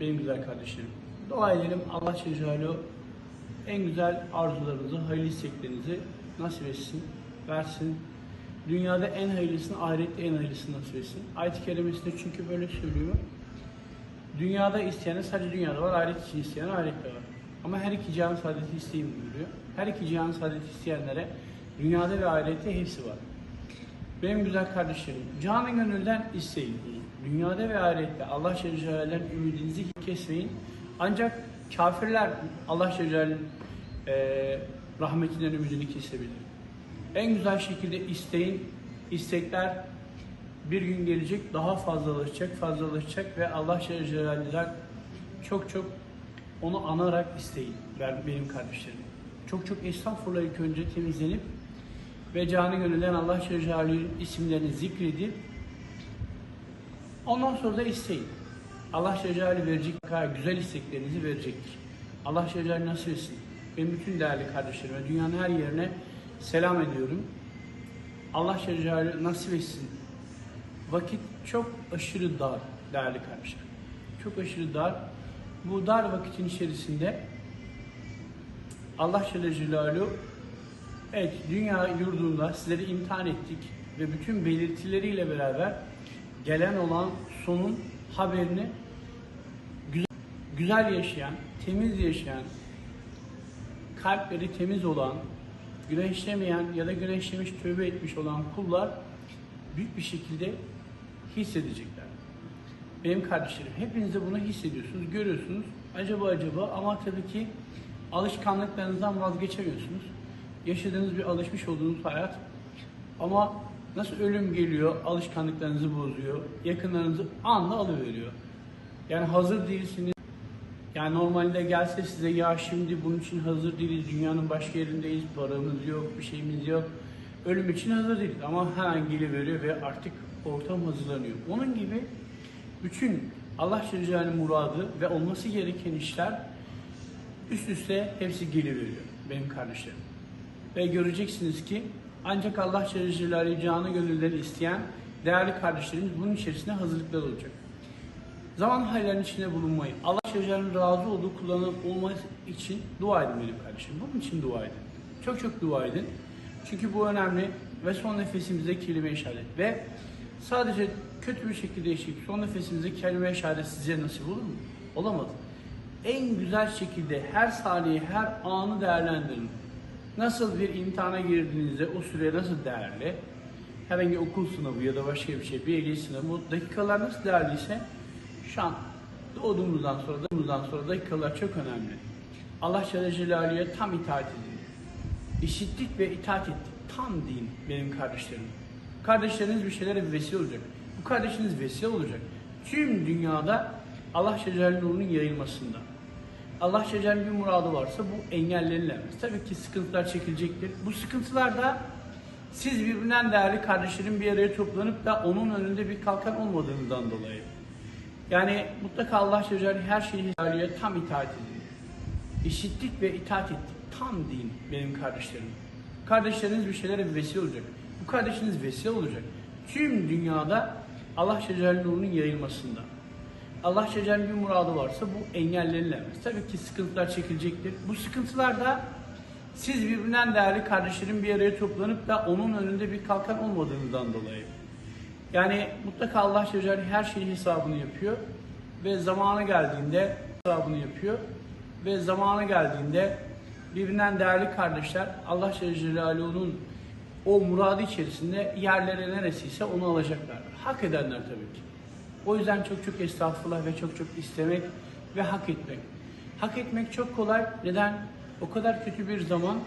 benim güzel kardeşlerim. Dua edelim Allah Celle en güzel arzularınızı, hayırlı isteklerinizi nasip etsin, versin. Dünyada en hayırlısını, ahirette en hayırlısını nasip etsin. Ayet-i Kerimesinde çünkü böyle söylüyor. Dünyada isteyene sadece dünyada var, ahiret için isteyen ahirette var. Ama her iki cihan saadeti isteyin buyuruyor. Her iki cihan saadeti isteyenlere dünyada ve ahirette hepsi var. Benim güzel kardeşlerim, canı gönülden isteyin. Dünyada ve ahirette Allah Celaluhu'dan ümidinizi kesmeyin. Ancak kafirler Allah Celaluhu'nun eee rahmetinden ümidini kesebilir. En güzel şekilde isteyin. İstekler bir gün gelecek, daha fazlalaşacak, fazlalaşacak ve Allah Celaluhu'dan çok çok onu anarak isteyin ben- benim kardeşlerim. Çok çok estağfurullah ilk önce temizlenip ve canı gönülden Allah Celaluhu'nun isimlerini zikredip ondan sonra da isteyin. Allah Celaluhu verecek güzel isteklerinizi verecektir. Allah Celaluhu nasip etsin. Benim bütün değerli kardeşlerime dünyanın her yerine selam ediyorum. Allah Celaluhu nasip etsin. Vakit çok aşırı dar değerli kardeşler. Çok aşırı dar. Bu dar vakitin içerisinde Allah Celaluhu Evet, dünya yurdunda sizleri imtihan ettik ve bütün belirtileriyle beraber gelen olan sonun haberini güzel, güzel yaşayan, temiz yaşayan, kalpleri temiz olan, güneşlemeyen ya da güneşlemiş tövbe etmiş olan kullar büyük bir şekilde hissedecekler. Benim kardeşlerim hepiniz de bunu hissediyorsunuz, görüyorsunuz. Acaba acaba ama tabii ki alışkanlıklarınızdan vazgeçemiyorsunuz. Yaşadığınız bir alışmış olduğunuz hayat ama nasıl ölüm geliyor, alışkanlıklarınızı bozuyor, yakınlarınızı anla alıveriyor. Yani hazır değilsiniz. Yani normalde gelse size ya şimdi bunun için hazır değiliz, dünyanın başka yerindeyiz, paramız yok, bir şeyimiz yok. Ölüm için hazır değiliz ama hemen geliveriyor ve artık ortam hazırlanıyor. Onun gibi bütün Allah Celle muradı ve olması gereken işler üst üste hepsi geliveriyor benim kardeşlerim. Ve göreceksiniz ki ancak Allah Celle Celaluhu canı gönülden isteyen değerli kardeşlerimiz bunun içerisinde hazırlıklar olacak. Zaman hayırların içinde bulunmayı, Allah Celle razı olduğu kullanım olması için dua edin benim kardeşim. Bunun için dua edin. Çok çok dua edin. Çünkü bu önemli ve son nefesimizde kelime-i şehadet. Ve sadece kötü bir şekilde yaşayıp son nefesimizde kelime-i şehadet size nasip olur mu? Olamadı. En güzel şekilde her saniye, her anı değerlendirin. Nasıl bir imtihana girdiğinizde o süre nasıl değerli? Herhangi okul sınavı ya da başka bir şey, bir sınavı, bu dakikalar nasıl değerliyse şu an doğduğumuzdan sonra, doğduğumuzdan sonra dakikalar çok önemli. Allah Celle Celaluhu'ya tam itaat edin. İşittik ve itaat ettik. Tam deyin benim kardeşlerim. Kardeşleriniz bir şeylere vesile olacak. Bu kardeşiniz vesile olacak. Tüm dünyada Allah Celle Celaluhu'nun yayılmasında. Allah Celle bir muradı varsa bu engellenilemez. Tabii ki sıkıntılar çekilecektir. Bu sıkıntılar da siz birbirinden değerli kardeşlerin bir araya toplanıp da onun önünde bir kalkan olmadığınızdan dolayı. Yani mutlaka Allah Celle her şeyi tam itaat edin. İşittik ve itaat ettik. Tam deyin benim kardeşlerim. Kardeşleriniz bir şeylere vesile olacak. Bu kardeşiniz vesile olacak. Tüm dünyada Allah Celle yayılmasında. Allah Celle bir muradı varsa bu engellenilemez. Tabii ki sıkıntılar çekilecektir. Bu sıkıntılar da siz birbirinden değerli kardeşlerin bir araya toplanıp da onun önünde bir kalkan olmadığınızdan dolayı. Yani mutlaka Allah Celle her şeyin hesabını yapıyor ve zamanı geldiğinde hesabını yapıyor ve zamanı geldiğinde birbirinden değerli kardeşler Allah Celaluhu'nun o muradı içerisinde yerlere neresiyse onu alacaklardır. Hak edenler tabii ki. O yüzden çok çok estağfurullah ve çok çok istemek ve hak etmek. Hak etmek çok kolay. Neden? O kadar kötü bir zaman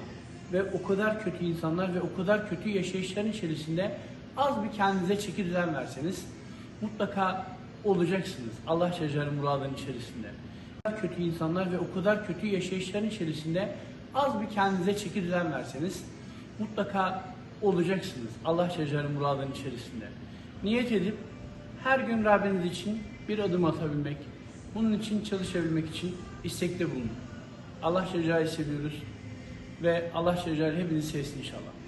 ve o kadar kötü insanlar ve o kadar kötü yaşayışların içerisinde az bir kendinize çeki verseniz mutlaka olacaksınız. Allah Celle muradın içerisinde. O kadar kötü insanlar ve o kadar kötü yaşayışların içerisinde az bir kendinize çeki verseniz mutlaka olacaksınız. Allah Celle muradın içerisinde. Niyet edip her gün Rabbiniz için bir adım atabilmek, bunun için çalışabilmek için istekte bulunun. Allah Celle seviyoruz ve Allah Celle hepinizi sevsin inşallah.